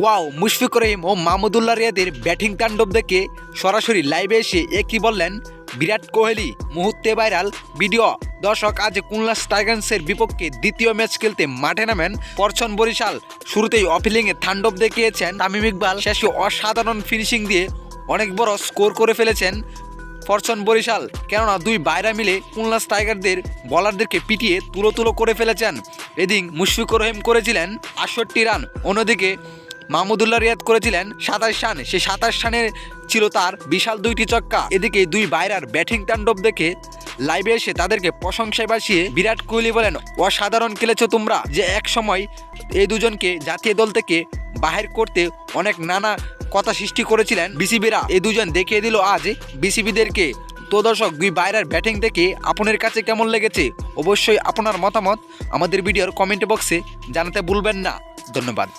Wow Mushfiq Rahim ও মাহমুদুল্লাহ রিয়াদের batting তাণ্ডব দেখে সরাসরি লাইভে এসে একই বললেন? বিরাট কোহলি মুহূর্তে ভাইরাল। ভিডিও দর্শক, আজ কুল্লা টাইগার্সের বিপক্ষে দ্বিতীয় ম্যাচ খেলতে মাঠে নামেন পরছন বরিশাল। শুরুতেই অফিলিংয়ে তাণ্ডব দেখিয়েছেন তামিম ইকবাল। শেষে অসাধারণ ফিনিশিং দিয়ে অনেক বড় স্কোর করে ফেলেছেন ফরচন বরিশাল। কেননা, দুই বাইরা মিলে কুল্লাস টাইগারদের বলারদেরকে পিটিয়ে তুলো তুলো করে ফেলেছেন। এদিন মুশফিকুর রহিম করেছিলেন আটষট্টি রান। অন্যদিকে মাহমুদুল্লাহ রিয়াদ করেছিলেন সাতাশ রান। সে সাতাশ রানের ছিল তার বিশাল দুইটি চক্কা এদিকে দুই বাইরার ব্যাটিং তাণ্ডব দেখে লাইভে এসে তাদেরকে প্রশংসায় বাসিয়ে বিরাট কোহলি বলেন, অসাধারণ খেলেছো তোমরা যে এক সময় এই দুজনকে জাতীয় দল থেকে বাহির করতে অনেক নানা কথা সৃষ্টি করেছিলেন বিসিবিরা। এই দুজন দেখিয়ে দিল আজ বিসিবিদেরকে, তো দর্শক, দুই বাইরের ব্যাটিং দেখে আপনার কাছে কেমন লেগেছে? অবশ্যই আপনার মতামত আমাদের ভিডিওর কমেন্ট বক্সে জানাতে ভুলবেন না। ধন্যবাদ।